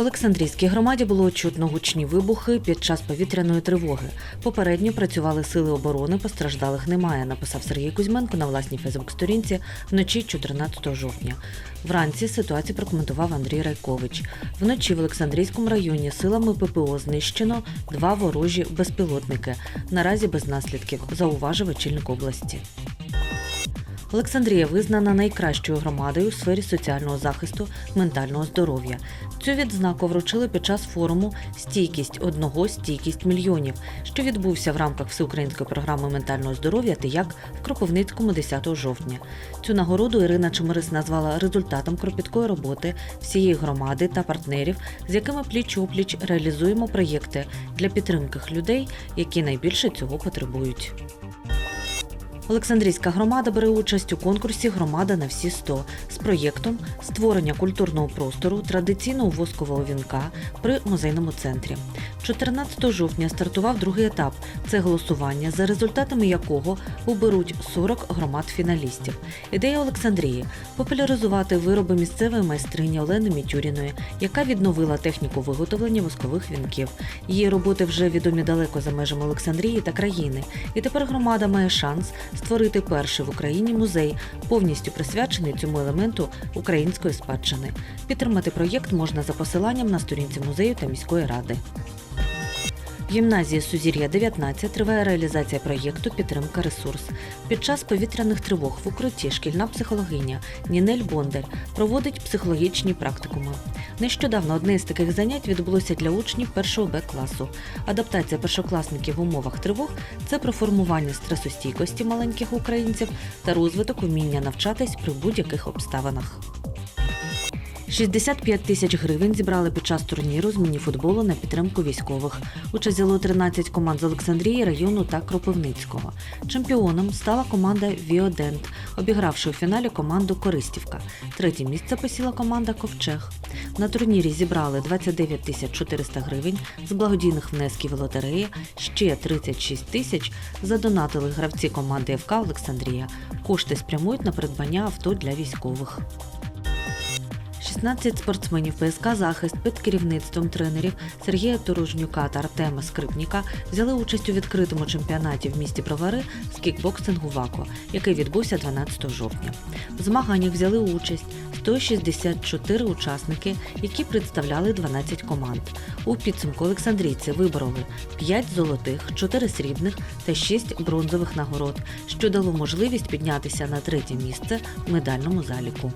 Олександрійській громаді було чутно гучні вибухи під час повітряної тривоги. Попередньо працювали сили оборони, постраждалих немає, написав Сергій Кузьменко на власній Фейсбук-сторінці вночі 14 жовтня. Вранці ситуацію прокоментував Андрій Райкович. Вночі в Олександрійському районі силами ППО знищено два ворожі безпілотники. Наразі без наслідків, зауважив очільник області. Олександрія визнана найкращою громадою у сфері соціального захисту ментального здоров'я. Цю відзнаку вручили під час форуму Стійкість одного, стійкість мільйонів, що відбувся в рамках всеукраїнської програми ментального здоров'я та як в Кропивницькому 10 жовтня. Цю нагороду Ірина Чемерис назвала результатом кропіткої роботи всієї громади та партнерів, з якими пліч опліч реалізуємо проєкти для підтримки людей, які найбільше цього потребують. Олександрійська громада бере участь у конкурсі Громада на всі 100 з проєктом створення культурного простору традиційного воскового вінка при музейному центрі. 14 жовтня стартував другий етап. Це голосування, за результатами якого оберуть 40 громад фіналістів. Ідея Олександрії популяризувати вироби місцевої майстрині Олени Мітюріної, яка відновила техніку виготовлення воскових вінків. Її роботи вже відомі далеко за межами Олександрії та країни. І тепер громада має шанс створити перший в Україні музей, повністю присвячений цьому елементу української спадщини. Підтримати проєкт можна за посиланням на сторінці музею та міської ради. Гімназії Сузір'я 19 триває реалізація проєкту Підтримка ресурс. Під час повітряних тривог в укритті шкільна психологиня Нінель Бондар проводить психологічні практикуми. Нещодавно одне з таких занять відбулося для учнів першого Б класу. Адаптація першокласників в умовах тривог це про формування стресостійкості маленьких українців та розвиток вміння навчатись при будь-яких обставинах. 65 тисяч гривень зібрали під час турніру з мініфутболу на підтримку військових. Участь взяло 13 команд з Олександрії, району та Кропивницького. Чемпіоном стала команда Віодент, обігравши у фіналі команду Користівка. Третє місце посіла команда Ковчег. На турнірі зібрали 29 тисяч 400 гривень з благодійних внесків і лотереї, ще 36 тисяч задонатили гравці команди ФК Олександрія. Кошти спрямують на придбання авто для військових. 16 спортсменів ПСК захист під керівництвом тренерів Сергія Торожнюка та Артема Скрипніка взяли участь у відкритому чемпіонаті в місті Бровари з кікбоксингу ВАКО, який відбувся 12 жовтня. В змаганнях взяли участь 164 учасники, які представляли 12 команд. У підсумку Олександрійці вибороли 5 золотих, 4 срібних та 6 бронзових нагород, що дало можливість піднятися на третє місце в медальному заліку.